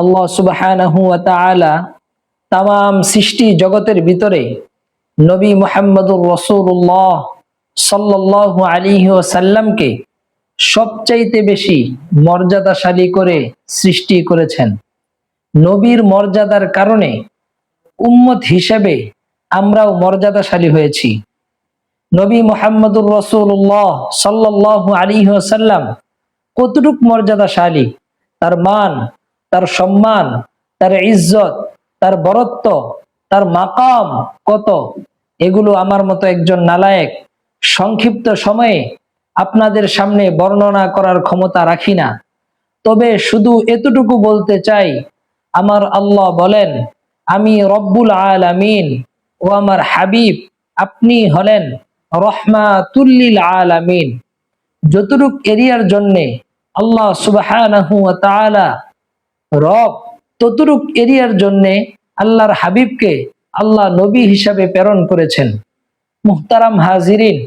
আল্লাহ তাআলা তাম সৃষ্টি জগতের ভিতরে নবী মুহাম্মদুর রসুল্লাহ সাল্লাল্লাহু আলাইহি ওয়াসাল্লামকে সবচাইতে বেশি মর্যাদাশালী করে সৃষ্টি করেছেন। নবীর মর্যাদার কারণে উম্মত হিসেবে আমরাও মর্যাদাশালী হয়েছি। নবী মোহাম্মদুর রসুল্লাহ সাল্লাহ আলী সাল্লাম কতটুক মর্যাদাশালী, তার মান তার সম্মান, তার ইজ্জত, তার বরত্ব, তার মাকাম কত? এগুলো আমার মতো একজন নালায়েক সংক্ষিপ্ত সময়ে আপনাদের সামনে বর্ণনা করার ক্ষমতা রাখি না। তবে শুধু এতটুকু বলতে চাই, আমার আল্লাহ বলেন, আমি রব্বুল আলামিন ও আমার হাবিব, আপনি হলেন রহমাতুল্লিল আলামিন। যতটুক এরিয়ার জন্যে আল্লাহ তাআলা রব ততটুক এরিয়ার জন্যে আল্লাহর হাবিবকে আল্লাহ নবী হিসাবে প্রেরণ করেছেন। মুহতারাম হাজিরিন,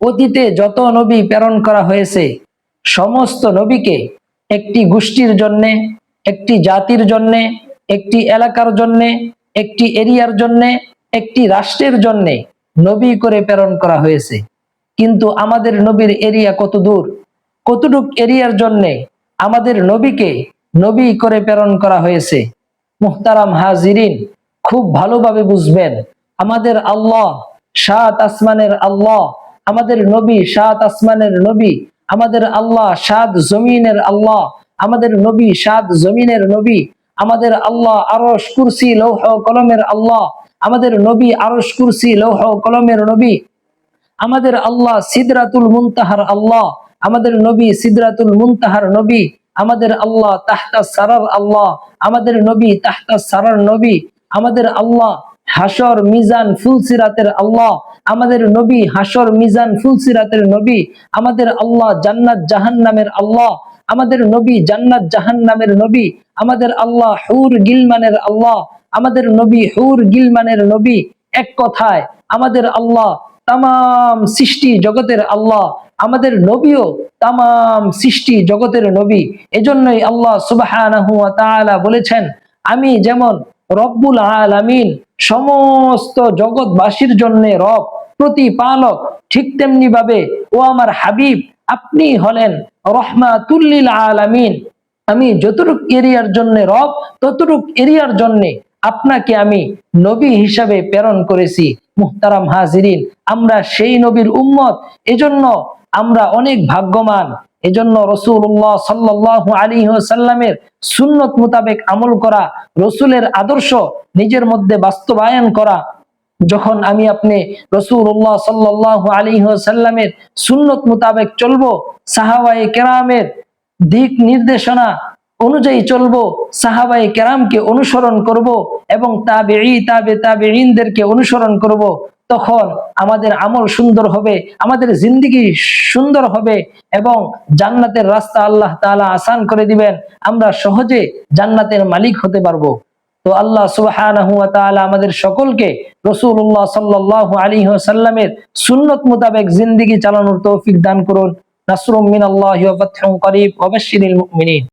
অতীতে যত নবী প্রেরণ করা হয়েছে, সমস্ত নবীকে একটি গোষ্ঠীর জন্যে, একটি জাতির জন্যে, একটি এলাকার জন্যে, একটি এরিয়ার জন্যে, একটি রাষ্ট্রের জন্যে নবী করে প্রেরণ করা হয়েছে। কিন্তু আমাদের নবীর এরিয়া কত দূর? কতটুক এরিয়ার জন্যে আমাদের নবীকে নবী করে প্রেরণ করা হয়েছে। মুহতারাম হাজিরিন, খুব ভালোভাবে বুঝবেন, আমাদের আল্লাহ সাত আসমানের আল্লাহ, আমাদের নবী সাত আসমানের নবী, আমাদের আল্লাহ সাত জমিনের আল্লাহ, আমাদের নবী সাত জমিনের নবী, আমাদের আল্লাহ আরশ কুরসি লৌহ কলমের আল্লাহ, আমাদের নবী আরশ কুরসি লৌহ কলমের নবী, আমাদের আল্লাহ সিদরাতুল মুনতাহার আল্লাহ, আমাদের নবী সিদরাতুল মুনতাহার নবী আমাদের আল্লাহ তাহতা সারার আল্লাহ, আমাদের নবী তাহতা সারার নবী, আমাদের আল্লাহ হাসর মিজান ফুলসিরাতের আল্লাহ, আমাদের নবী হাসর মিজান ফুলসিরাতের নবী, আমাদের আল্লাহ জান্নাত জাহান নামের আল্লাহ, আমাদের নবী জান্নাত জাহান নামের নবী, আমাদের আল্লাহ হুর গিলমানের আল্লাহ, আমাদের নবী হুর গিলমানের নবী, এক কথায় আমাদের আল্লাহ তাম সৃষ্টি জগতের আল্লাহ, আমাদের নবীও তাম সৃষ্টি জগতের নবী। এজন্যই আল্লাহ সুবাহ বলেছেন, আমি যেমন রব্বুল আলামিন সমস্ত জগৎবাসীর জন্য রব, প্রতিপালক, ঠিক তেমনি ভাবে ও আমার হাবিব, আপনি হলেন রহমাতুল্লিল আলামিন। আমি যতটুক এরিয়ার জন্য রব, ততটুক এরিয়ার জন্য আপনাকে আমি নবী হিসাবে প্রেরণ করেছি। মুহতারাম হাজিরিন। আমরা সেই নবীর উম্মত। এজন্য আমরা অনেক ভাগ্যবান। এজন্য রসুল্লাহ সাল্লাহ আলী সাল্লামের সুন্নত মোতাবেক আমল করা, রসুলের আদর্শ নিজের মধ্যে বাস্তবায়ন করা। যখন আমি আপনি রসুল্লাহ সাল্লাহ আলী সাল্লামের সুন্নত মোতাবেক চলবো সাহাবাই কেরামের দিক নির্দেশনা অনুযায়ী চলবো সাহাবাই কেরামকে অনুসরণ করব এবং তাবে ই তাবে তাবে ইনদেরকে অনুসরণ করব, তখন আমাদের আমল সুন্দর হবে, আমাদের জিন্দিগি সুন্দর হবে এবং জান্নাতের রাস্তা আল্লাহ তাআলা আসান করে দিবেন, আমরা সহজে জান্নাতের মালিক হতে পারব। তো আল্লাহ তাআলা আমাদের সকলকে রাসূলুল্লাহ সাল্লাল্লাহু আলী সাল্লামের সুন্নত মোতাবেক জিন্দেগি চালানোর তৌফিক দান করুন। নাসরুম ওয়া ফাতহুন করিব। মুমিনিন।